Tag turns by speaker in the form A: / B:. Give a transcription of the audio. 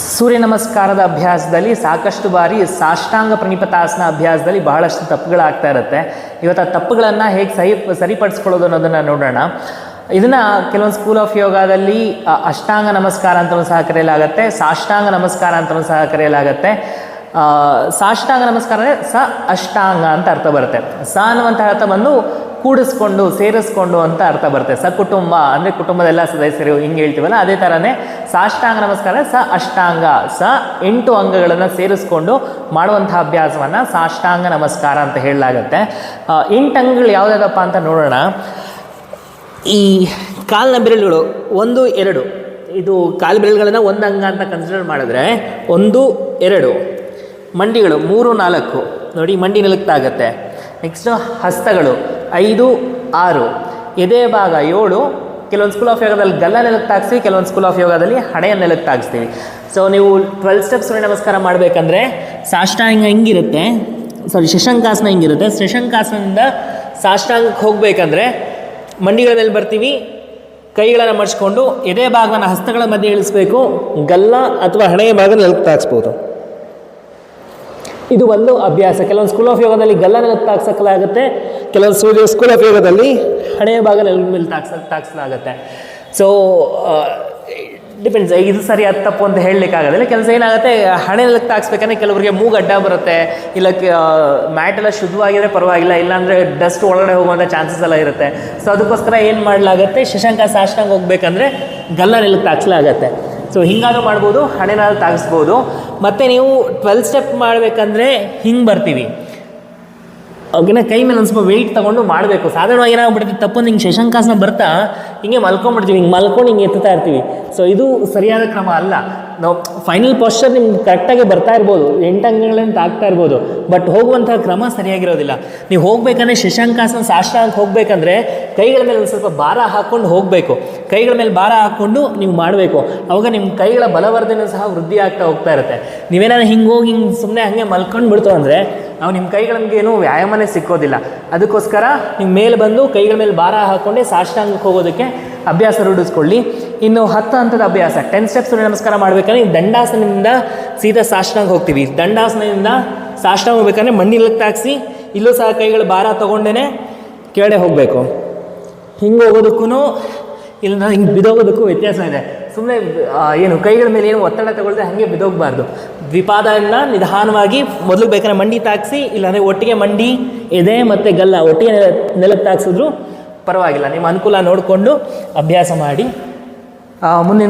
A: ಸೂರ್ಯ ನಮಸ್ಕಾರದ ಅಭ್ಯಾಸದಲ್ಲಿ ಸಾಕಷ್ಟು ಬಾರಿ ಸಾಷ್ಟಾಂಗ ಪ್ರಣಿಪತಾಸನ ಅಭ್ಯಾಸದಲ್ಲಿ ಬಹಳಷ್ಟು ತಪ್ಪುಗಳಾಗ್ತಾ ಇರುತ್ತೆ. ಇವತ್ತು ಆ ತಪ್ಪುಗಳನ್ನು ಹೇಗೆ ಸರಿ ಸರಿಪಡಿಸ್ಕೊಳ್ಳೋದು ಅನ್ನೋದನ್ನು ನೋಡೋಣ. ಇದನ್ನು ಕೆಲವೊಂದು ಸ್ಕೂಲ್ ಆಫ್ ಯೋಗದಲ್ಲಿ ಅಷ್ಟಾಂಗ ನಮಸ್ಕಾರ ಅಂತಲೂ ಸಹ ಕರೆಯಲಾಗುತ್ತೆ, ಸಾಷ್ಟಾಂಗ ನಮಸ್ಕಾರ ಅಂತಲೂ ಸಹ ಕರೆಯಲಾಗುತ್ತೆ. ಸಾಷ್ಟಾಂಗ ನಮಸ್ಕಾರ ಅಂದರೆ ಸ, ಅಷ್ಟಾಂಗ ಅಂತ ಅರ್ಥ ಬರುತ್ತೆ. ಸ ಅನ್ನುವಂಥ ಅರ್ಥ ಬಂದು ಕೂಡಿಸ್ಕೊಂಡು, ಸೇರಿಸ್ಕೊಂಡು ಅಂತ ಅರ್ಥ ಬರುತ್ತೆ. ಸ ಕುಟುಂಬ ಅಂದರೆ ಕುಟುಂಬದ ಎಲ್ಲ ಸದಸ್ಯರು ಹಿಂಗೆ ಹೇಳ್ತೀವಲ್ಲ, ಅದೇ ಥರನೇ ಸಾಷ್ಟಾಂಗ ನಮಸ್ಕಾರ, ಸ ಅಷ್ಟಾಂಗ, ಸ ಎಂಟು ಅಂಗಗಳನ್ನು ಸೇರಿಸ್ಕೊಂಡು ಮಾಡುವಂಥ ಅಭ್ಯಾಸವನ್ನು ಸಾಷ್ಟಾಂಗ ನಮಸ್ಕಾರ ಅಂತ ಹೇಳಲಾಗುತ್ತೆ. ಎಂಟು ಅಂಗಗಳು ಯಾವುದಾದಪ್ಪ ಅಂತ ನೋಡೋಣ. ಈ ಕಾಲಿನ ಬೆರಳುಗಳು, ಒಂದು, ಎರಡು. ಇದು ಕಾಲು ಬೆರಳುಗಳನ್ನು ಒಂದು ಅಂಗ ಅಂತ ಕನ್ಸಿಡರ್ ಮಾಡಿದ್ರೆ ಒಂದು, ಎರಡು. ಮಂಡಿಗಳು, ಮೂರು, ನಾಲ್ಕು. ನೋಡಿ, ಮಂಡಿ ನಿಲುಕ್ತಾಗತ್ತೆ. ನೆಕ್ಸ್ಟು ಹಸ್ತಗಳು, ಐದು, ಆರು. ಎದೆ ಭಾಗ, ಏಳು ಕೆಲವೊಂದು ಸ್ಕೂಲ್ ಆಫ್ ಯೋಗದಲ್ಲಿ ಗಲ್ಲ ನೆಲಕ್ಕೆ ತಾಗಿಸ್ತೀವಿ ಕೆಲವೊಂದು ಸ್ಕೂಲ್ ಆಫ್ ಯೋಗದಲ್ಲಿ ಹಣೆಯ ನೆಲಕ್ಕೆ ತಾಗಿಸ್ತೀವಿ ಸೊ ನೀವು ಟ್ವೆಲ್ ಸ್ಟೆಪ್ಸ್ ಸೂರ್ಯ ನಮಸ್ಕಾರ ಮಾಡಬೇಕಂದ್ರೆ, ಸಾಷ್ಟಾಂಗ ಹಿಂಗಿರುತ್ತೆ? ಸಾರಿ ಶಶಂಕಾಸನ ಹಿಂಗಿರುತ್ತೆ? ಶಶಂಕಾಸನದಿಂದ ಸಾಷ್ಟಾಂಗಕ್ಕೆ ಹೋಗಬೇಕಂದ್ರೆ ಮಂಡಿಗಳಲ್ಲಿ ಬರ್ತೀವಿ, ಕೈಗಳನ್ನು ಮಡಿಸ್ಕೊಂಡು ಎದೆ ಭಾಗವನ್ನು ಹಸ್ತಗಳ ಮಧ್ಯೆ ಇಳಿಸ್ಬೇಕು, ಗಲ್ಲ ಅಥವಾ ಹಣೆಯ ಭಾಗ ನೆಲಕ್ಕೆ ತಾಗಿಸ್ಬೋದು ಇದು ಒಂದು ಅಭ್ಯಾಸ. ಕೆಲವೊಂದು ಸ್ಕೂಲ್ ಆಫ್ ಯೋಗದಲ್ಲಿ ಗಲ್ಲ ನೆಲಕ್ಕೆ ತಾಗ್ಸಕ್ಕಲಾಗುತ್ತೆ ಕೆಲವೊಂದು ಸೂರ್ಯ ಸ್ಕೂಲ್ ಆಫ್ ಯೋಗದಲ್ಲಿ ಹಣೆಯ ಭಾಗ ನೆಲದ ಮೇಲೆ ತಾಗ್ಸ ತಾಗಿಸಲಾಗುತ್ತೆ ಸೊ ಡಿಪೆಂಡ್ಸ್ ಇದು ಸರಿ, ಅದು ತಪ್ಪು ಅಂತ ಹೇಳಲಿಕ್ಕಾಗೋದಿಲ್ಲ. ಕೆಲಸ ಏನಾಗುತ್ತೆ ಹಣೆ ನೆಲಕ್ಕೆ ತಾಗಿಸ್ಬೇಕಂದ್ರೆ ಕೆಲವರಿಗೆ ಮೂಗು ಅಡ್ಡ ಬರುತ್ತೆ. ಇಲ್ಲ ಮ್ಯಾಟ್ ಎಲ್ಲ ಶುದ್ಧವಾಗಿದ್ರೆ ಪರವಾಗಿಲ್ಲ. ಇಲ್ಲಾಂದರೆ ಡಸ್ಟ್ ಒಳಗಡೆ ಹೋಗುವಂಥ ಚಾನ್ಸಸ್ ಎಲ್ಲ ಇರುತ್ತೆ. ಸೊ ಅದಕ್ಕೋಸ್ಕರ ಏನು ಮಾಡಲಾಗುತ್ತೆ, ಶಶಾಂಕ ಸಾಷ್ಟಾಂಗ ಹೋಗ್ಬೇಕಂದ್ರೆ ಗಲ್ಲ ನೆಲಕ್ಕೆ ತಾಕ್ಸಲಾಗತ್ತೆ. ಸೊ ಹಿಂಗಾದ್ರೂ ಮಾಡ್ಬೋದು ಹಣೆನಾದ್ರು ತಾಗಿಸ್ಬೋದು. ಮತ್ತು ನೀವು ಟ್ವೆಲ್ ಸ್ಟೆಪ್ ಮಾಡಬೇಕಂದ್ರೆ ಹಿಂಗೆ ಬರ್ತೀವಿ. ಅವ್ಗಿನ ಕೈ ಮೇಲೆ ಒಂದು ಸ್ವಲ್ಪ ವೆಯ್ಟ್ ತೊಗೊಂಡು ಮಾಡಬೇಕು. ಸಾಧಾರಣವಾಗಿ ಏನಾಗ್ಬಿಡುತ್ತೆ, ತಪ್ಪು ಹಿಂಗೆ ಶಶಾಂಕಾಸನ ಬರ್ತಾ, ಹಿಂಗೆ ಮಲ್ಕೊಂಡ್ಬಿಡ್ತೀವಿ, ಹಿಂಗೆ ಮಲ್ಕೊಂಡು ಹಿಂಗೆ ಎತ್ತುತ್ತಾ ಇರ್ತೀವಿ. ಸೊ ಇದು ಸರಿಯಾದ ಕ್ರಮ ಅಲ್ಲ. ನಾವು ಫೈನಲ್ ಪೋಸ್ಚರ್ ನಿಮ್ಗೆ ಕರೆಕ್ಟಾಗಿ ಬರ್ತಾ ಇರ್ಬೋದು, ಎಂಟು ಅಂಗಗಳನ್ನು ಆಗ್ತಾ ಇರ್ಬೋದು ಬಟ್ ಹೋಗುವಂಥ ಕ್ರಮ ಸರಿಯಾಗಿರೋದಿಲ್ಲ. ನೀವು ಹೋಗ್ಬೇಕಂದ್ರೆ ಶಶಾಂಕಾಸನ ಸಾಷ್ಟಾಂಗ ಹೋಗಬೇಕಂದ್ರೆ ಕೈಗಳ ಮೇಲೆ ಒಂದು ಸ್ವಲ್ಪ ಭಾರ ಹಾಕ್ಕೊಂಡು ಹೋಗಬೇಕು. ಕೈಗಳ ಮೇಲೆ ಭಾರ ಹಾಕ್ಕೊಂಡು ನೀವು ಮಾಡಬೇಕು. ಅವಾಗ ನಿಮ್ಮ ಕೈಗಳ ಬಲವರ್ಧನೆ ಸಹ ವೃದ್ಧಿ ಆಗ್ತಾ ಹೋಗ್ತಾ ಇರುತ್ತೆ. ನೀವೇನಾದ್ರು ಹಿಂಗೆ ಹೋಗಿ ಹಿಂಗೆ ಸುಮ್ಮನೆ ಹಾಗೆ ಮಲ್ಕೊಂಡು ಬಿಡ್ತು ಅಂದರೆ ನಾವು ನಿಮ್ಮ ಕೈಗಳಿಗೇನು ವ್ಯಾಯಾಮನೇ ಸಿಕ್ಕೋದಿಲ್ಲ. ಅದಕ್ಕೋಸ್ಕರ ನೀವು ಮೇಲೆ ಬಂದು ಕೈಗಳ ಮೇಲೆ ಭಾರ ಹಾಕ್ಕೊಂಡೆ ಸಾಷ್ಟಾಂಗಕ್ಕೆ ಹೋಗೋದಕ್ಕೆ ಅಭ್ಯಾಸ ರೂಢಿಸ್ಕೊಳ್ಳಿ. ಇನ್ನು ಹತ್ತು ಹಂತದ ಅಭ್ಯಾಸ ಟೆನ್ ಸ್ಟೆಪ್ಸ್ ನಮಸ್ಕಾರ ಮಾಡಬೇಕಂದ್ರೆ ದಂಡಾಸನದಿಂದ ಸೀದಾ ಸಾಷ್ಟಾಂಗ ಹೋಗ್ತೀವಿ. ದಂಡಾಸನದಿಂದ ಸಾಷ್ಟಾಂಗ ಹೋಗ್ಬೇಕಂದ್ರೆ ಮಣ್ಣಿಲಕ್ಕೆ ತಾಗಿಸಿ ಇಲ್ಲೂ ಸಹ ಕೈಗಳ ಭಾರ ತೊಗೊಂಡೇ ಕೆಳಗಡೆ ಹೋಗಬೇಕು. ಹಿಂಗೆ ಹೋಗೋದಕ್ಕೂ ಇಲ್ಲ, ಹಿಂಗೆ ಬಿದೋಗೋದಕ್ಕೂ ವ್ಯತ್ಯಾಸ ಇದೆ. ಸುಮ್ಮನೆ ಏನು ಕೈಗಳ ಮೇಲೆ ಏನು ಒತ್ತಡ ತಗೊಳ್ದೆ ಹಾಗೆ ಬಿದೋಗಬಾರ್ದು. ದ್ವಿಪಾದದಿಂದ ನಿಧಾನವಾಗಿ ಮೊದಲು ಬೇಕಾದ್ರೆ ಮಂಡಿ ತಾಗಿಸಿ, ಇಲ್ಲಾಂದರೆ ಒಟ್ಟಿಗೆ ಮಂಡಿ, ಎದೆ ಮತ್ತು ಗಲ್ಲ ಒಟ್ಟಿಗೆ ನೆಲ ನೆಲಕ್ಕೆ ತಾಗಿಸಿದ್ರು ಪರವಾಗಿಲ್ಲ. ನಿಮ್ಮ ಅನುಕೂಲ ನೋಡಿಕೊಂಡು ಅಭ್ಯಾಸ ಮಾಡಿ. ಮುಂದಿನ